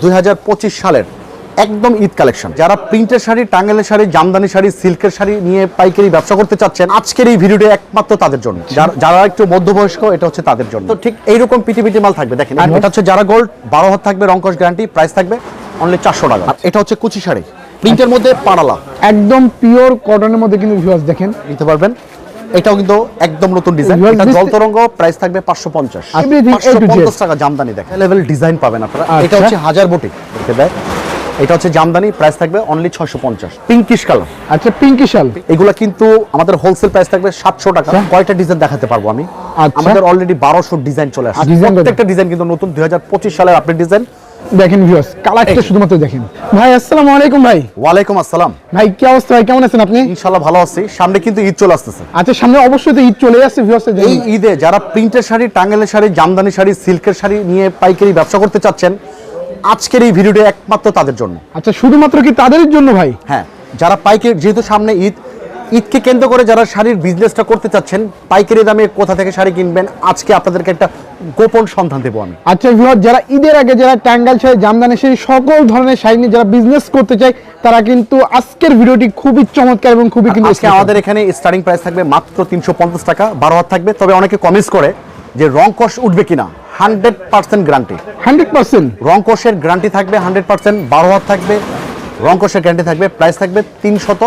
দুই সালের একদম ঈদ কালেকশন। যারা প্রিন্টের শাড়ি টাঙ্গেলের শাড়ি জামদানি শাড়ি সিল্কের শাড়ি নিয়ে পাইকারি ব্যবসা করতে চাচ্ছেন আজকের এই ভিডিওটা একমাত্র তাদের জন্য। যারা- একটু মধ্যবয়স্ক এটা হচ্ছে তাদের জন্য। তো ঠিক এইরকম পিটি পিটি মাল থাকবে। দেখেন এটা হচ্ছে যারা গোল্ড বারো হাত থাকবে রঙ্কশ গ্যারান্টি প্রাইস থাকবে অনলি চারশো টাকা। এটা হচ্ছে কুচি শাড়ি। প্রিন্টের মধ্যে পাড়ালা। একদম পিওর কটনের মধ্যে কিন্তু ভিউয়ার্স দেখেন। নিতে পারবেন। এটাও কিন্তু একদম নতুন ডিজাইন এটা জল তরঙ্গ প্রাইস থাকবে পাঁচশো পঞ্চাশ। Everything A to Z। পঞ্চাশ টাকা জামদানি দেখেন। লেভেল ডিজাইন পাবেন আপনারা। এটা আচ্ছা। হচ্ছে হাজার বটি। দেখতে দেয় এটা হচ্ছে জামদানি প্রাইস থাকবে অনলি ছয়শো পঞ্চাশ। পিঙ্কিশ কালার আচ্ছা পিঙ্কি শাল এগুলা কিন্তু আমাদের হোলসেল প্রাইস থাকবে সাতশো টাকা। কয়টা ডিজাইন দেখাতে পারব আমি? আচ্ছা। আমাদের অলরেডি বারোশো ডিজাইন চলে আসছে। প্রত্যেকটা ডিজাইন কিন্তু নতুন। দুই হাজার পঁচিশ সালের আপডেট ডিজাইন দেখেন ভিউয়ার্স কালারটা শুধুমাত্র দেখেন। ভাই আসসালামু আলাইকুম ভাই। ওয়ালাইকুম আসসালাম। ভাই কি অবস্থা ভাই? কেমন আছেন আপনি? ইনশাল্লাহ ভালো আছি। সামনে কিন্তু ঈদ চলে আসতেছে। আচ্ছা সামনে অবশ্যই তো ঈদ চলে আসছে ভিউয়ার্স এই ঈদে যারা প্রিন্টের শাড়ি টাঙ্গেলের শাড়ি জামদানি শাড়ি সিল্কের শাড়ি নিয়ে পাইকারি ব্যবসা করতে চাচ্ছেন আজকের এই ভিডিওটা একমাত্র তাদের জন্য। আচ্ছা শুধুমাত্র কি তাদের জন্য ভাই? হ্যাঁ যারা পাইকারি যেহেতু সামনে ঈদ ঈদকে কেন্দ্র করে যারা শাড়ির বিজনেসটা করতে চাচ্ছেন পাইকারি দামে কোথা থেকে শাড়ি কিনবেন? আজকে আপনাদেরকে একটা গোপন সন্ধান দেবো আমি। আচ্ছা ভিউয়ার যারা ঈদের আগে যারা টাঙ্গাল শাড়ি জামদানি শাড়ি সকল ধরনের শাড়ি নিয়ে যারা বিজনেস করতে চায় তারা কিন্তু আজকের ভিডিওটি খুবই চমৎকার এবং খুবই কিন্তু আজকে আমাদের এখানে স্টার্টিং প্রাইস থাকবে মাত্র তিনশো পঞ্চাশ টাকা বারো হাত থাকবে। তবে অনেকে কমেন্টস করে যে রং কষ উঠবে কিনা। Hundred percent guarantee hundred percent রং কোষের গ্যারান্টি থাকবে হান্ড্রেড পার্সেন্ট বারো হাত থাকবে। রং কোষের গ্যারান্টি থাকবে প্রাইস থাকবে তিনশত।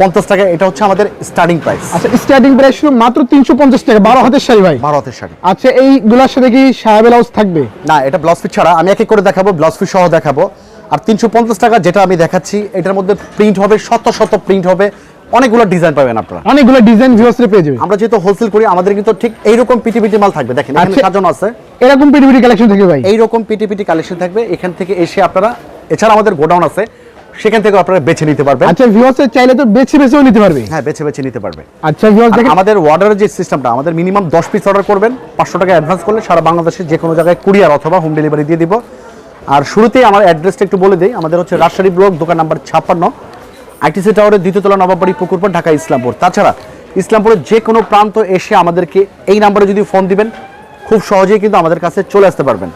পঞ্চাশ টাকা এটা হচ্ছে আমাদের স্টার্টিং প্রাইস আচ্ছা স্টার্টিং প্রাইস শুধু মাত্র তিনশো পঞ্চাশ টাকা বারো হাতের শাড়ি ভাই? বারো হাতের শাড়ি। আচ্ছা এইগুলোর সাথে কি সায়া ব্লাউজ থাকবে? না এটা ব্লাউজ পিস ছাড়া। আমি এক এক করে দেখাবো ব্লাউজ পিস সহ দেখাবো। আর তিনশো পঞ্চাশ টাকা যেটা আমি দেখাচ্ছি এটার মধ্যে প্রিন্ট হবে শত শত প্রিন্ট হবে। অনেকগুলো ডিজাইন পাবেন আপনারা। অনেকগুলো ডিজাইন ভিউয়ার্সে পেয়ে যাবে আমরা যেহেতু হোলসেল করি আমাদের কিন্তু ঠিক এইরকম পিটি পিটি মাল থাকবে। দেখেন এখানে আচ্ছা। সাজানো আছে। এরকম পিটিপিটি কালেকশন থেকে ভাই? এইরকম পিটি পিটি কালেকশন থাকবে। এখান থেকে এসে আপনারা এছাড়া আমাদের গোডাউন আছে। সেখান থেকে আপনারা বেছে নিতে পারবেন। আচ্ছা ভিউয়ার্সে চাইলে তো বেছে বেছেও নিতে পারবে। হ্যাঁ বেছে বেছে নিতে পারবে। আচ্ছা ভিউয়ার্স দেখেন আমাদের অর্ডারের যে সিস্টেমটা আমাদের মিনিমাম দশ পিস অর্ডার করবেন পাঁচশো টাকা অ্যাডভান্স করলে সারা বাংলাদেশের যে কোনো জায়গায় কুরিয়ার অথবা হোম ডেলিভারি দিয়ে দিব। আর শুরুতেই আমার অ্যাড্রেসটা একটু বলে দিই আমাদের হচ্ছে রাজশাহী ব্লক দোকান নাম্বার ছাপ্পান্ন আইটিসি টাওয়ারের দ্বিতীয় তলা নবাবাড়ি পুকুরপাড় ঢাকা ইসলামপুর। তাছাড়া ইসলামপুরের যে কোনো প্রান্ত এসে আমাদেরকে এই নাম্বারে যদি ফোন দিবেন খুব সহজেই কিন্তু আমাদের কাছে চলে আসতে পারবেন।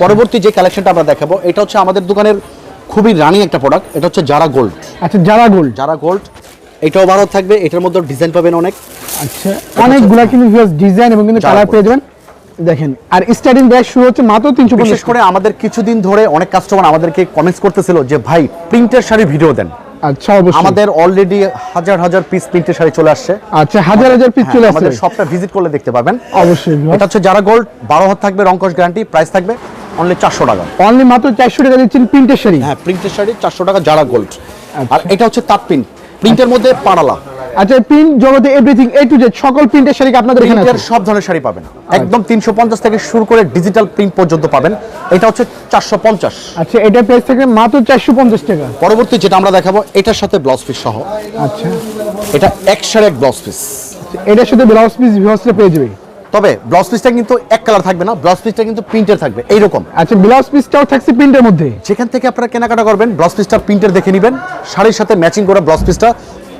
পরবর্তী যে কালেকশনটা আমরা দেখাবো এটা হচ্ছে আমাদের দোকানের খুবই রানি একটা প্রোডাক্ট এটা হচ্ছে যারা গোল্ড আচ্ছা যারা গোল্ড যারা গোল্ড এটাও ভালো থাকবে এটার মধ্যে ডিজাইন পাবেন অনেক। আচ্ছা অনেকগুলা কিন্তু ডিজাইন এবং কিন্তু কালার পেয়ে যাবেন। দেখেন আর স্টার্টিং ব্যাগ শুরু হচ্ছে মাত্র তিনশো বিশেষ করে আমাদের কিছুদিন ধরে অনেক কাস্টমার আমাদেরকে কমেন্টস করতেছিল যে ভাই প্রিন্টের শাড়ি ভিডিও দেন। আচ্ছা অবশ্যই। আমাদের অলরেডি হাজার হাজার পিস প্রিন্টের শাড়ি চলে আসছে। আচ্ছা হাজার হাজার পিস হ্যাঁ, চলে আসছে। আমাদের শপটা ভিজিট করলে দেখতে পাবেন অবশ্যই। এটা হচ্ছে যারা গোল্ড বারো হাত থাকবে রঙ্কশ গ্যারান্টি প্রাইস থাকবে। অনলি চারশো টাকা। অনলি মাত্র চারশো টাকা দিচ্ছেন প্রিন্টের শাড়ি। হ্যাঁ প্রিন্টের শাড়ি চারশো টাকা যারা গোল্ড আচ্ছা। আর এটা হচ্ছে তাঁত প্রিন্ট প্রিন্টের মধ্যে পাড়ালা। আচ্ছা প্রিন্ট জগতে এভরিথিং এ টু জেড সকল প্রিন্টের শাড়ি আপনাদের এখানে আছে? সব ধরনের শাড়ি পাবেন। একদম তিনশো পঞ্চাশ থেকে শুরু করে ডিজিটাল প্রিন্ট পর্যন্ত পাবেন। এটা হচ্ছে চারশো পঞ্চাশ। আচ্ছা এটা প্রাইস থাকবে মাত্র চারশো পঞ্চাশ টাকা। পরবর্তী যেটা আমরা দেখাবো এটার সাথে ব্লাউজ পিস সহ। আচ্ছা। এটা একশার এক ব্লাউজ পিস এটার সাথে ব্লাউজ পিস ভিউয়ার্সরা পেয়ে যাবে তবে ব্লাউজ পিসটা কিন্তু এক কালার থাকবে না ব্লাউজ পিসটা কিন্তু প্রিন্টের থাকবে এইরকম। আচ্ছা ব্লাউজ পিসটাও থাকছে প্রিন্টের মধ্যে? যেখান থেকে আপনারা কেনাকাটা করবেন ব্লাউজ পিসটা প্রিন্টের দেখে নেবেন শাড়ির সাথে ম্যাচিং করা ব্লাউজ পিসটা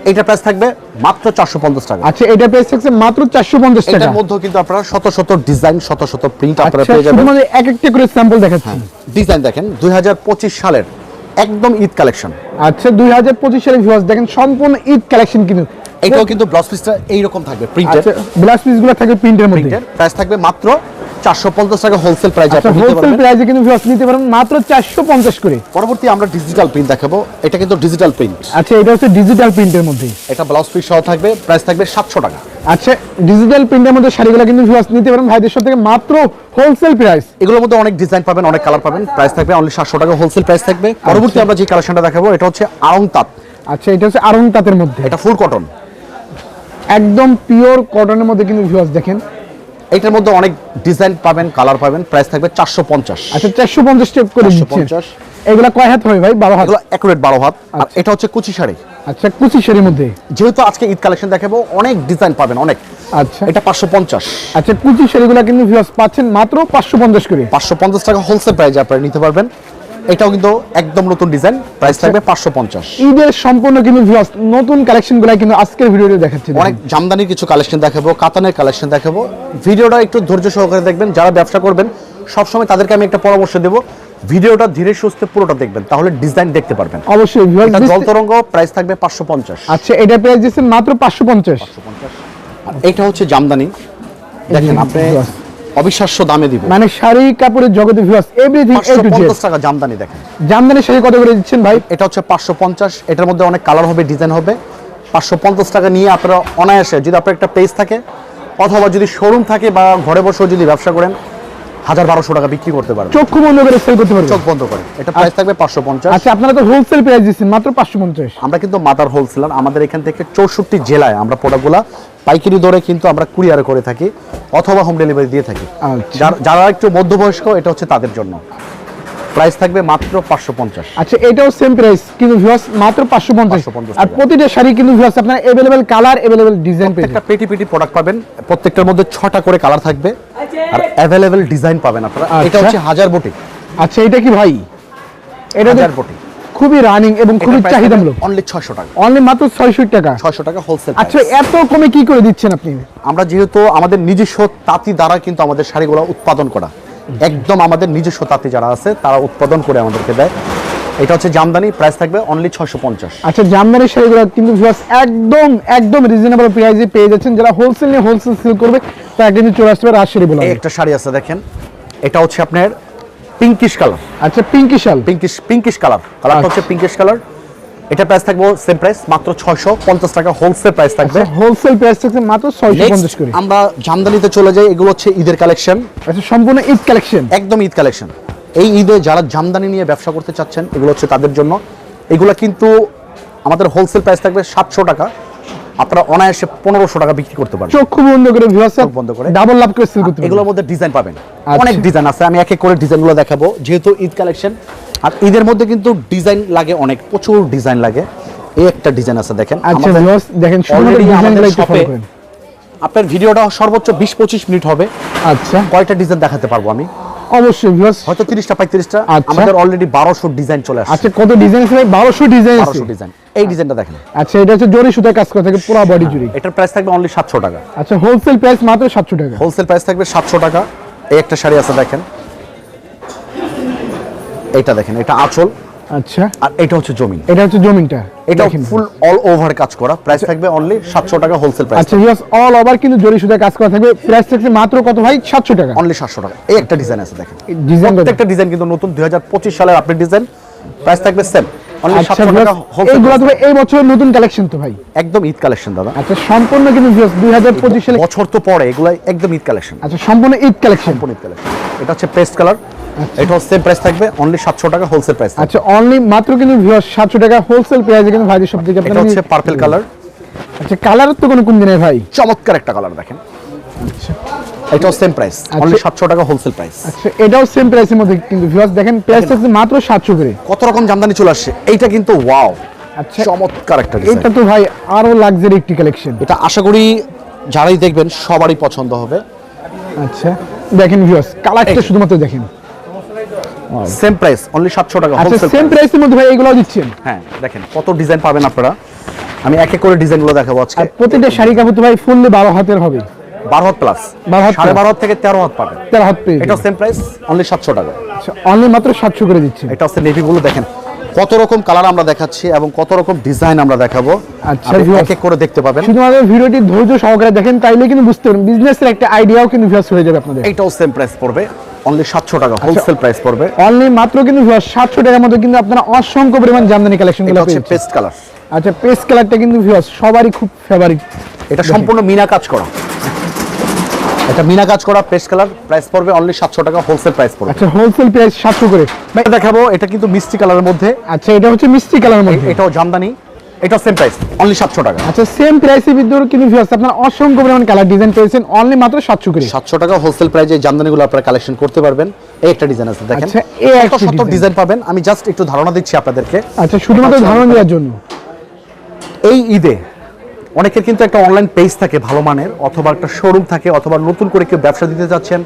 এইটা প্রাইস থাকবে মাত্র চারশো পঞ্চাশ টাকা। আচ্ছা এটা প্রাইস থাকছে মাত্র চারশো পঞ্চাশ টাকা। এটার মধ্যেও কিন্তু আপনারা শত শত ডিজাইন শত শত প্রিন্ট আপনারা আচ্ছা পেয়ে যাবেন। শুধুমাত্র এক একটা করে স্যাম্পল দেখাচ্ছি। ডিজাইন দেখেন দুই হাজার পঁচিশ সালের একদম ঈদ কালেকশন আচ্ছা দুই হাজার পঁচিশ সালে ভিউয়ার্স দেখেন সম্পূর্ণ ঈদ কালেকশন কিন্তু। এটাও কিন্তু ব্লাউজ পিসটা এইরকম থাকবে প্রিন্টের আচ্ছা ব্লাউজ পিসগুলো থাকবে প্রিন্টের মধ্যে। প্রিন্টের প্রাইস থাকবে মাত্র চারশো পঞ্চাশ টাকা হোলসেল প্রাইস আচ্ছা আপনি নিতে হোলসেল প্রাইসে কিন্তু ভিউয়ার্স নিতে পারেন মাত্র চারশো পঞ্চাশ করে। পরবর্তী আমরা ডিজিটাল প্রিন্ট দেখাবো এটা কিন্তু ডিজিটাল প্রিন্ট আচ্ছা এটা হচ্ছে ডিজিটাল প্রিন্টের মধ্যে। এটা ব্লাউজ পিস সহ থাকবে প্রাইস থাকবে সাতশো টাকা। আচ্ছা ডিজিটাল প্রিন্টের মধ্যে শাড়িগুলো কিন্তু ভিউয়ার্স নিতে পারেন ভাইদের সাথে থেকে মাত্র হোলসেল প্রাইস এগুলোর মধ্যে অনেক ডিজাইন পাবেন অনেক কালার পাবেন প্রাইস থাকবে অনলি সাতশো টাকা হোলসেল প্রাইস থাকবে। পরবর্তী আমরা যে কালেকশনটা দেখাবো এটা হচ্ছে আরং তাঁত। আচ্ছা এটা হচ্ছে আরং তাঁতের মধ্যে। এটা ফুল কটন একদম পিওর কটনের মধ্যে কিন্তু ভিউয়ার্স দেখেন। এটার মধ্যে অনেক ডিজাইন পাবেন কালার পাবেন প্রাইস থাকবে চারশো পঞ্চাশ। আচ্ছা চারশো পঞ্চাশ টাকা করে দিচ্ছেন। 450 এগুলা কয় হাত হবে ভাই? বারো হাত? এগুলো অ্যাকুরেট বারো হাত। আর এটা হচ্ছে কুচি শাড়ি। আচ্ছা কুচি শাড়ির মধ্যে? যেহেতু আজকে ঈদ কালেকশন দেখাবো অনেক ডিজাইন পাবেন অনেক। আচ্ছা। এটা পাঁচশো পঞ্চাশ। আচ্ছা কুচি শাড়িগুলো কিন্তু ভিউয়ার্স পাচ্ছেন মাত্র পাঁচশো পঞ্চাশ করে। পাঁচশো পঞ্চাশ টাকা হোলসেল প্রাইস আপনারা নিতে পারবেন। এটাও কিন্তু একদম নতুন ডিজাইন প্রাইস থাকবে পাঁচশো পঞ্চাশ। ঈদের সম্পূর্ণ কিন্তু ভিউয়ার্স নতুন কালেকশনগুলা কিন্তু আজকের ভিডিওতে দেখাচ্ছি। অনেক জামদানির কিছু কালেকশন দেখাবো কাতানের কালেকশন দেখাবো। ভিডিওটা একটু ধৈর্য সহকারে দেখবেন যারা ব্যবসা করবেন সবসময় তাদেরকে আমি একটা পরামর্শ দেবো। ভিডিওটা ধীরে সুস্থে পুরোটা দেখবেন তাহলে ডিজাইন দেখতে পারবেন। অবশ্যই এটা this- জল তরঙ্গ প্রাইস থাকবে পাঁচশো পঞ্চাশ। আচ্ছা এটা প্রাইস দিচ্ছেন মাত্র পাঁচশো পঞ্চাশ। এটা হচ্ছে জামদানি। দেখেন আপনি। অবিশ্বাস্য দামে দিব। মানে শাড়ি কাপড়ের জগতে viewers everything A to Z পঞ্চাশ টাকা জামদানি দেখেন। জামদানি শাড়ি কত করে দিচ্ছেন ভাই? এটা হচ্ছে পাঁচশো পঞ্চাশ এটার মধ্যে অনেক কালার হবে ডিজাইন হবে। পাঁচশো পঞ্চাশ টাকা নিয়ে আপনারা অনায়াসে যদি আপনার একটা পেজ থাকে অথবা যদি শোরুম থাকে বা ঘরে বসে যদি ব্যবসা করেন হাজার বারোশো টাকা বিক্রি করতে পারবেন চক্ষু বন্ধ করে সেল করতে পারবেন চোখ বন্ধ করে। এটা প্রাইস থাকবে পাঁচশো পঞ্চাশ। আচ্ছা আপনারা তো হোলসেল প্রাইস দিচ্ছেন মাত্র পাঁচশো পঞ্চাশ। আমরা কিন্তু মাতার হোলসেলার আমাদের এখান থেকে চৌষট্টি জেলায় আমরা প্রোডাক্টগুলা পাইকারি দরে কিন্তু আমরা কুরিয়ার করে থাকি অথবা হোম ডেলিভারি দিয়ে থাকি। আচ্ছা। যারা একটু মধ্যবয়স্ক এটা হচ্ছে তাদের জন্য। প্রাইস থাকবে মাত্র পাঁচশো পঞ্চাশ। আচ্ছা এটাও সেম প্রাইস কিন্তু ভিউয়ার্স মাত্র পাঁচশো পঞ্চাশ। 550 আর প্রতিটা শাড়ি কিন্তু ভিউয়ার্স আপনারা অ্যাভেলেবেল কালার অ্যাভেলেবেল ডিজাইন পেয়ে প্রত্যেকটা পেটি পেটি প্রোডাক্ট পাবেন প্রত্যেকটার মধ্যে ছটা করে কালার থাকবে আর অ্যাভেলেবেল ডিজাইন পাবেন আপনারা। এটা আচ্ছা। হচ্ছে হাজার বটি। আচ্ছা এটা কি ভাই? এটা হাজার বটি। খুবই রানিং এবং খুবই চাহিদামূলক অনলি ছয়শো টাকা। অনলি মাত্র ছয়শো টাকা। ছয়শো টাকা হোলসেল আচ্ছা এত কমে কি করে দিচ্ছেন আপনি? আমরা যেহেতু আমাদের নিজস্ব তাঁতি দ্বারা কিন্তু আমাদের শাড়িগুলো উৎপাদন করা। একদম আমাদের নিজস্ব তাঁতি যারা আছে তারা উৎপাদন করে আমাদেরকে দেয়। এটা হচ্ছে জামদানি প্রাইস থাকবে অনলি ছশো পঞ্চাশ। আচ্ছা জামদানি শাড়িগুলো কিন্তু ভিউয়ার্স একদম একদম রিজনেবল প্রাইসে পেয়ে যাচ্ছেন। যারা হোলসেল নিয়ে হোলসেল সেল করবে তারা কিন্তু চলে আসতে পারে রাজশাড়ি বলে এই একটা শাড়ি আছে দেখেন। এটা হচ্ছে আপনার পিঙ্কিশ কালার আচ্ছা পিঙ্কি শাল। পিঙ্কিশ পিঙ্কিশ কালার কালারটা হচ্ছে পিঙ্কিশ কালার এটা প্রাইস থাকবে সেম প্রাইস মাত্র ছয়শো পঞ্চাশ টাকা হোলসেল প্রাইস থাকবে। হোলসেল প্রাইস থাকছে মাত্র ছয়শো Next, পঞ্চাশ করে। আমরা জামদানিতে চলে যাই এগুলো হচ্ছে ঈদের কালেকশন আচ্ছা সম্পূর্ণ ঈদ কালেকশন একদম ঈদ কালেকশন এই ঈদে যারা জামদানি নিয়ে ব্যবসা করতে চাচ্ছেন এগুলো হচ্ছে তাদের জন্য। এগুলো কিন্তু আমাদের হোলসেল প্রাইস থাকবে সাতশো টাকা। আপনারা অনায়াসে পনেরোশো টাকা বিক্রি করতে পারবেন। চক্ষু বন্ধ করে চোখ বন্ধ করে। ডাবল লাভ করে সেল করতে এগুলোর মধ্যে ডিজাইন পাবেন। আচ্ছা। অনেক ডিজাইন আছে আমি এক এক করে ডিজাইনগুলো দেখাবো। যেহেতু ঈদ কালেকশন আর ঈদের মধ্যে কিন্তু ডিজাইন লাগে অনেক প্রচুর ডিজাইন লাগে। এই একটা ডিজাইন আছে দেখেন। আচ্ছা ভিউয়ার্স দেখেন আপনার ভিডিওটা সর্বোচ্চ বিশ পঁচিশ মিনিট হবে। আচ্ছা। কয়টা ডিজাইন দেখাতে পারব আমি? অবশ্যই ভিউয়ার্স হয়তো আচ্ছা। আমাদের অলরেডি বারোশো ডিজাইন চলে আসছে। আচ্ছা কত ডিজাইন আছে ভাই? বারোশো ডিজাইন আছে। বারোশো ডিজাইন। এই ডিজাইনটা দেখেন। আচ্ছা এটা হচ্ছে জরি সুতায় কাজ করা থাকে পুরো বডি জুড়ি। এটার প্রাইস থাকবে অনলি সাতশো টাকা। আচ্ছা হোলসেল প্রাইস মাত্র সাতশো টাকা। হোলসেল প্রাইস থাকবে সাতশো টাকা। এই একটা শাড়ি আছে দেখেন। এইটা দেখেন এটা আঁচল। আচ্ছা। আর এটা হচ্ছে জমিন। এটা হচ্ছে জমিনটা। এটা ফুল অল ওভার কাজ করা। প্রাইস থাকবে অনলি সাতশো টাকা হোলসেল প্রাইস আচ্ছা ভিউয়ার্স অল ওভার কিন্তু জরি কাজ করা থাকবে। প্রাইস থাকছে মাত্র কত ভাই? সাতশো টাকা। অনলি সাতশো টাকা। এই একটা ডিজাইন আছে দেখেন। ডিজাইন প্রত্যেকটা ডিজাইন কিন্তু নতুন দুই হাজার পঁচিশ সালের আপডেট ডিজাইন প্রাইস থাকবে সেম অনলি আচ্ছা তো এই বছরের নতুন কালেকশন তো ভাই। একদম ঈদ কালেকশন দাদা। আচ্ছা সম্পূর্ণ কিন্তু ভিউয়ার্স দুই হাজার পঁচিশ সালে বছর তো পরে এগুলো একদম ঈদ কালেকশন আচ্ছা সম্পূর্ণ ঈদ কালেকশন সম্পূর্ণ ঈদ কালেকশন এটা হচ্ছে পেস্ট কালার এটা সেম প্রাইস থাকবে অনলি সাতশো টাকা হোলসেল প্রাইস আচ্ছা অনলি মাত্র কিন্তু ভিউয়ার্স সাতশো টাকা হোলসেল প্রাইসে কিন্তু ভাইদের সব থেকে এটা হচ্ছে পার্পল কালার আচ্ছা কালার তো কোনো কমতি নেই ভাই? চমৎকার একটা কালার দেখেন। এটাও সেম প্রাইস অনলি সাতশো টাকা হোলসেল প্রাইস আচ্ছা এটাও সেম প্রাইসের মধ্যে কিন্তু ভিউয়ার্স দেখেন মাত্র সাতশো করে। কত রকম জামদানি চলে আসছে এইটা কিন্তু ওয়াও আচ্ছা চমৎকার একটা এটা তো ভাই আরও লাক্সারি একটি কালেকশন এটা আশা করি যারাই দেখবেন সবারই পছন্দ হবে। আচ্ছা দেখেন ভিউয়ার্স কালারটা। শুধুমাত্র দেখেন। সেম প্রাইস অনলি সাতশো টাকা আচ্ছা সেম প্রাইসের মধ্যে ভাই এগুলো দিচ্ছেন? হ্যাঁ দেখেন কত ডিজাইন পাবেন আপনারা? আমি এক এক করে ডিজাইনগুলো দেখাবো আজকে। প্রতিটা শাড়ি কাপড় তো ভাই ফুললি হাতের হবে। বারো হাত প্লাস হাত থেকে তেরো হাত পাবেন। তেরো হাত পেয়ে এটা সেম প্রাইস অনলি সাতশো টাকা। অনলি মাত্র সাতশো করে দিচ্ছেন। এটা হচ্ছে নেভিগুলো দেখেন কত রকম কালার আমরা দেখাচ্ছি এবং কত রকম ডিজাইন আমরা দেখাবো। আচ্ছা, এক এক করে দেখতে পাবেন। শুধুমাত্র ভিডিওটি ধৈর্য সহকারে দেখেন তাইলে কিন্তু বুঝতে পারবেন। বিজনেসের একটা আইডিয়াও কিন্তু ভিউয়ার্স হয়ে যাবে আপনাদের। এইটাও সেম প্রাইস পড়বে। অনলি সাতশো টাকা আচ্ছা। হোলসেল প্রাইস পড়বে। অনলি মাত্র কিন্তু সাতশো টাকার মধ্যে কিন্তু আপনারা অসংখ্য পরিমাণ জামদানি হচ্ছে পেস্ট কালার আচ্ছা পেস্ট কালারটা কিন্তু ভিউয়ার্স সবারই খুব ফেভারিট এটা সম্পূর্ণ মিনা কাজ করা। এটা মিনা কাজ করা পেস্ট কালার প্রাইস পড়বে অনলি সাতশো টাকা হোলসেল প্রাইস পড়বে। আচ্ছা হোলসেল প্রাইস সাতশো করে। ভাই, দেখাবো এটা কিন্তু মিষ্টি কালারের মধ্যে। আচ্ছা এটা হচ্ছে মিষ্টি কালারের মধ্যে। এটাও জামদানি। এটা সেম প্রাইস অনলি সাতশো টাকা। আচ্ছা সেম প্রাইসের ভিতরে কিন্তু ভিউয়ার্স আপনারা অসংখ্য পরিমাণ কালার ডিজাইন পেয়েছেন অনলি মাত্র করে। টাকা হোলসেল প্রাইজে জামদানিগুলো আপনারা কালেকশন করতে পারবেন। এই একটা ডিজাইন আছে দেখেন। আচ্ছা, এই একটা শত ডিজাইন পাবেন আমি জাস্ট একটু ধারণা দিচ্ছি আপনাদেরকে। আচ্ছা শুধুমাত্র ধারণা দেওয়ার জন্য। এই ঈদে অনেকের কিন্তু একটা অনলাইন পেজ থাকে ভালো মানের অথবা একটা শোরুম থাকে অথবা নতুন করে কেউ ব্যবসা দিতে যাচ্ছেন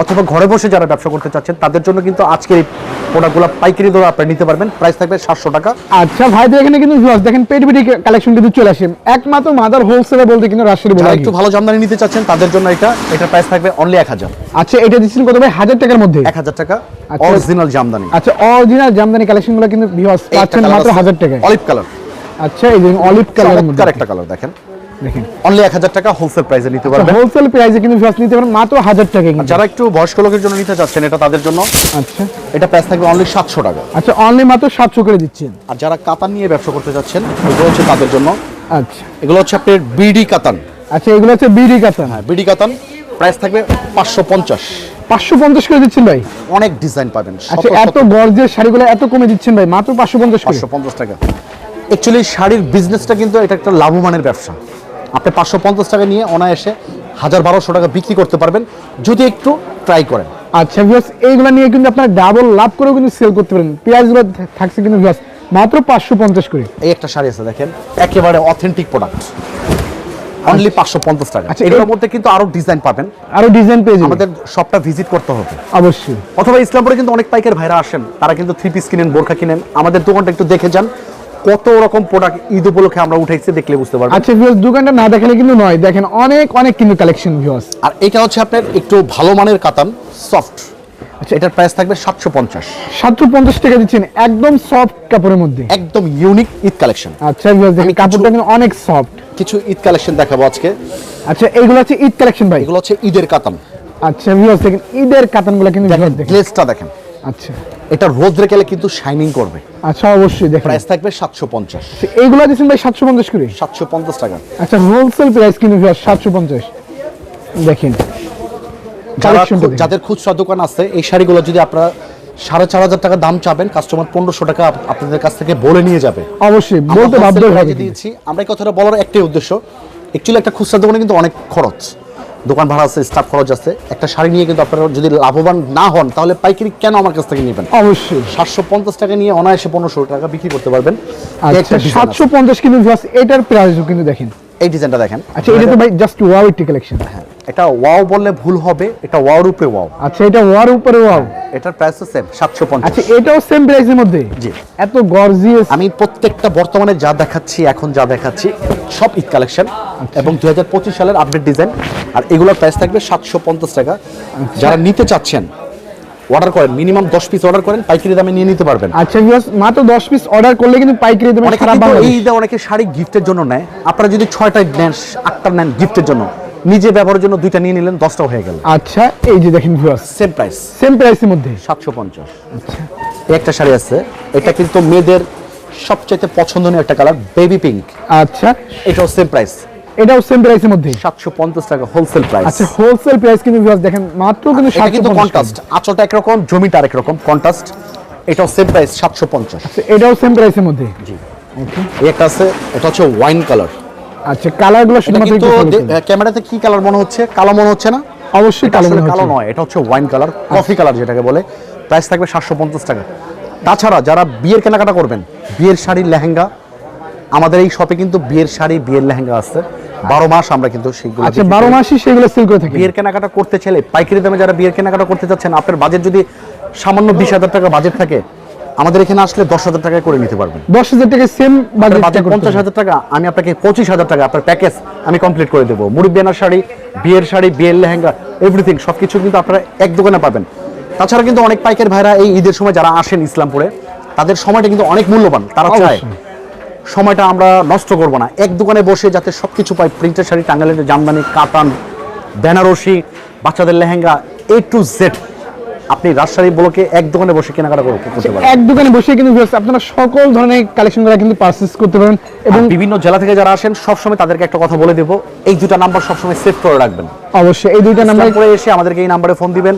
অথবা ঘরে বসে যারা ব্যবসা করতে চাচ্ছেন তাদের জন্য কিন্তু আজকের এই প্রোডাক্টগুলো পাইকারি দরে আপনারা নিতে পারবেন। প্রাইস থাকবে সাতশো টাকা। আচ্ছা ভাইদের এখানে কিন্তু দেখেন পেটি পেটি কালেকশন কিন্তু চলে আসে। একমাত্র মাদার হোলসেলে বলতে কিন্তু রাজশাহী বলে একটু ভালো জামদানি নিতে চাচ্ছেন তাদের জন্য এটা এটা প্রাইস থাকবে অনলি এক হাজার। আচ্ছা এটা দিচ্ছেন কত ভাই? হাজার টাকার মধ্যে? এক হাজার টাকা আচ্ছা। অরিজিনাল জামদানি। আচ্ছা অরিজিনাল জামদানি কালেকশনগুলো কিন্তু ভিউয়ার্স পাচ্ছেন মাত্র হাজার টাকায়। অলিভ কালার আচ্ছা এই যে অলিভ চমৎকার একটা কালার দেখেন। দেখেন অনলি এক হাজার টাকা হোলসেল প্রাইসে নিতে পারবেন। হোলসেল প্রাইসে কিন্তু ভিউয়ার্স নিতে পারেন মাত্র হাজার কিন্তু। যারা একটু বয়স্ক লোকের জন্য নিতে চাচ্ছেন এটা তাদের জন্য আচ্ছা। এটা প্রাইস থাকবে অনলি সাতশো টাকা। আচ্ছা অনলি মাত্র সাতশো করে দিচ্ছেন। আর যারা কাতান নিয়ে ব্যবসা করতে এগুলো হচ্ছে তাদের জন্য। আচ্ছা। এগুলো হচ্ছে আপনার বিডি কাতান। আচ্ছা এগুলো হচ্ছে বিডি কাতান। হ্যাঁ বিডি কাতান প্রাইস থাকবে পাঁচশো পঞ্চাশ। পাঁচশো পঞ্চাশ করে দিচ্ছেন ভাই? অনেক ডিজাইন পাবেন আচ্ছা এত গর্জের শাড়িগুলো এত কমে দিচ্ছেন ভাই মাত্র পাঁচশো পঞ্চাশ পাঁচশো পঞ্চাশ টাকা। অ্যাকচুয়ালি শাড়ির বিজনেসটা কিন্তু এটা একটা লাভবানের ব্যবসা। আপনি পাঁচশো পঞ্চাশ টাকা নিয়ে অনায়াসে হাজার বারোশো টাকা বিক্রি করতে পারবেন। যদি একটু ট্রাই করেন। আচ্ছা ভিউয়ার্স এইগুলো নিয়ে কিন্তু আপনারা ডাবল লাভ করেও কিন্তু সেল করতে পারেন। পেঁয়াজগুলো থাকছে কিন্তু ভিউয়ার্স মাত্র পাঁচশো পঞ্চাশ করে। এই একটা শাড়ি আছে দেখেন একেবারে অথেন্টিক প্রোডাক্ট অনলি পাঁচশো পঞ্চাশ টাকা। আচ্ছা, এই- মধ্যে কিন্তু আরও ডিজাইন পাবেন। আরও ডিজাইন পেয়ে যাবেন। আমাদের শপটা ভিজিট করতে হবে। অবশ্যই। অথবা ইসলামপুরে কিন্তু অনেক পাইকার ভাইরা আসেন তারা কিন্তু থ্রি পিস কিনেন বোরখা কিনেন। আমাদের দোকানটা একটু দেখে যান। কত রকম প্রোডাক্ট ঈদ উপলক্ষে আমরা উঠাইছি দেখলে বুঝতে পারবেন। আচ্ছা ভিউয়ার্স দোকানটা না দেখালে কিন্তু নয়। দেখেন অনেক অনেক কিন্তু কালেকশন ভিউয়ার্স আর এটা হচ্ছে আপনার একটু ভালো মানের কাতান সফট আচ্ছা এটার প্রাইস থাকবে সাতশো পঞ্চাশ। সাতশো পঞ্চাশ টাকা দিচ্ছেন একদম সফট কাপড়ের মধ্যে। একদম ইউনিক ঈদ কালেকশন আচ্ছা ভিউয়ার্স দেখেন কাপড়টা কিন্তু অনেক সফট কিছু ঈদ কালেকশন দেখাবো আজকে। আচ্ছা এইগুলো হচ্ছে ঈদ কালেকশন ভাই। এগুলো হচ্ছে ঈদের কাতান। আচ্ছা ভিউয়ার্স দেখেন ঈদের কাতানগুলো কিন্তু দেখেন গ্লেজটা দেখেন। আচ্ছা। এটা রোদ রেখেলে কিন্তু শাইনিং করবে। আচ্ছা অবশ্যই দেখেন প্রাইস থাকবে সাতশো পঞ্চাশ। আচ্ছা, এইগুলো দিচ্ছেন ভাই সাতশো পঞ্চাশ করে? সাতশো পঞ্চাশ টাকা। আচ্ছা হোলসেল প্রাইস কিন্তু ভিউয়ার্স সাতশো পঞ্চাশ। দেখেন। যাদের খুচরা দোকান আছে এই শাড়িগুলো যদি আপনারা সাড়ে চার হাজার টাকা দাম চাবেন কাস্টমার পনেরোশো টাকা আপনাদের কাছ থেকে বলে নিয়ে যাবে। অবশ্যই বলতে বাধ্য দিয়েছি আমরা এই কথাটা বলার একটাই উদ্দেশ্য। অ্যাকচুয়ালি একটা খুচরা দোকানে কিন্তু অনেক খরচ। দোকান ভাড়া আছে স্টাফ খরচ আছে একটা শাড়ি নিয়ে কিন্তু আপনারা যদি লাভবান না হন তাহলে পাইকারি কেন আমার কাছ থেকে নেবেন? অবশ্যই। সাতশো পঞ্চাশ টাকা নিয়ে অনায়াসে পনেরোশো টাকা বিক্রি করতে পারবেন। আচ্ছা সাতশো পঞ্চাশ কিন্তু এটার প্রাইসও কিন্তু দেখেন। এই ডিজাইনটা দেখেন। আচ্ছা এটা তো ভাই জাস্ট ওয়াও একটি কালেকশন হ্যাঁ। এটা ওয়াও বললে ভুল হবে এটা ওয়াও উপরে ওয়াও। আচ্ছা এটা ওয়ার উপরে ওয়াও। এটার প্রাইস তো সেম সাতশো পঞ্চাশ। আচ্ছা এটাও সেম প্রাইসের মধ্যে? জি। এত গর্জিয়াস আমি প্রত্যেকটা বর্তমানে যা দেখাচ্ছি এখন যা দেখাচ্ছি সব ঈদ কালেকশন আচ্ছা। এবং দুই হাজার পঁচিশ সালের আপডেট ডিজাইন আর এগুলোর প্রাইস থাকবে সাতশো পঞ্চাশ টাকা। আচ্ছা। যারা নিতে চাচ্ছেন অর্ডার করেন মিনিমাম দশ পিস অর্ডার করেন পাইকারি দামে নিয়ে নিতে পারবেন। আচ্ছা ভিউয়ার্স মাত্র 10 পিস অর্ডার করলে কিন্তু পাইকারি সারা কিন্তু বাংলাদেশ। এই অনেকে শাড়ি গিফটের জন্য নেয়। আপনারা যদি ছয়টা নেন আটটা নেন গিফটের জন্য। নিজে ব্যবহারের জন্য দুইটা নিয়ে নিলেন দশটা হয়ে গেল। আচ্ছা এই যে দেখেন সেম প্রাইস সেম প্রাইসের মধ্যে। সাতশো পঞ্চাশ। আচ্ছা। একটা শাড়ি আছে এটা কিন্তু মেয়েদের সবচাইতে পছন্দনীয় একটা কালার বেবি পিঙ্ক আচ্ছা। এটাও সেম প্রাইস এটাও সেম প্রাইসের মধ্যে। সাতশো পঞ্চাশ টাকা হোলসেল প্রাইস আচ্ছা হোলসেল প্রাইস কিন্তু ভিউয়ার্স দেখেন মাত্র কিন্তু এটা কিন্তু 750 কন্ট্রাস্ট আঁচলটা একরকম জমিটা আরেক রকম কন্ট্রাস্ট এটাও সেম প্রাইস সাতশো পঞ্চাশ। আচ্ছা, এটাও সেম প্রাইসের মধ্যে। জি। এই একটা আছে এটা হচ্ছে ওয়াইন কালার আচ্ছা কালারগুলো শুধুমাত্র কিন্তু ক্যামেরাতে কি কালার মনে হচ্ছে? কালো মনে হচ্ছে না? অবশ্যই কালো মনে কালো নয় এটা হচ্ছে ওয়াইন কালার কফি কালার যেটাকে বলে। প্রাইস থাকবে সাতশো পঞ্চাশ টাকা। তাছাড়া যারা বিয়ের কেনাকাটা করবেন বিয়ের শাড়ির লেহেঙ্গা আমাদের এই শপে কিন্তু বিয়ের শাড়ি বিয়ের লেহেঙ্গা আছে। বারো মাস আমরা কিন্তু সেইগুলো আচ্ছা বারো মাসই সেগুলো সেল করে থাকি। বিয়ের কেনাকাটা করতে চাইলে পাইকারি দামে যারা বিয়ের কেনাকাটা করতে চাচ্ছেন আপনার বাজেট যদি সামান্য বিশ হাজার টাকা বাজেট থাকে আমাদের এখানে আসলে দশ হাজার টাকায় করে নিতে পারবেন। দশ হাজার টাকা সেম পঞ্চাশ হাজার টাকা আমি আপনাকে পঁচিশ হাজার টাকা আপনার প্যাকেজ আমি কমপ্লিট করে দেবো। মুরব্বিয়ানার শাড়ি বিয়ের শাড়ি বিয়ের লেহেঙ্গা এভরিথিং সব কিছু কিন্তু আপনারা এক দোকানে পাবেন। তাছাড়া কিন্তু অনেক পাইকার ভাইরা এই ঈদের সময় যারা আসেন ইসলামপুরে তাদের সময়টা কিন্তু অনেক মূল্যবান। তারা চায় সময়টা আমরা নষ্ট করব না। এক দোকানে বসে যাতে সব কিছু পাই প্রিন্টের শাড়ি টাঙ্গালের জামদানি কাতান বেনারসি বাচ্চাদের লেহেঙ্গা এ টু জেড আপনি রাজশাহী ব্লকে এক দোকানে বসে কেনাকাটা করতে পারবেন এক দোকানে বসে কিন্তু আপনারা সকল ধরনের কালেকশনগুলো কিন্তু পারচেজ করতে পারেন এবং বিভিন্ন জেলা থেকে যারা আসেন সবসময় তাদেরকে একটা কথা বলে দেবো এই দুটো নাম্বার সবসময় সেভ করে রাখবেন। অবশ্যই এই দুইটা নাম্বার নাম্বারে এসে আমাদেরকে এই নাম্বারে ফোন দিবেন।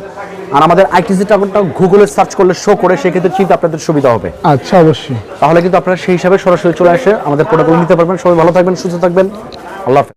আর আমাদের আইটিসি টাকাটা গুগলে সার্চ করলে শো করে সেক্ষেত্রে চিন্তা আপনাদের সুবিধা হবে। আচ্ছা অবশ্যই। তাহলে কিন্তু আপনারা সেই হিসাবে সরাসরি চলে আসে আমাদের প্রোডাক্টগুলো নিতে পারবেন। সবাই ভালো থাকবেন সুস্থ থাকবেন। আল্লাহ হাফেজ।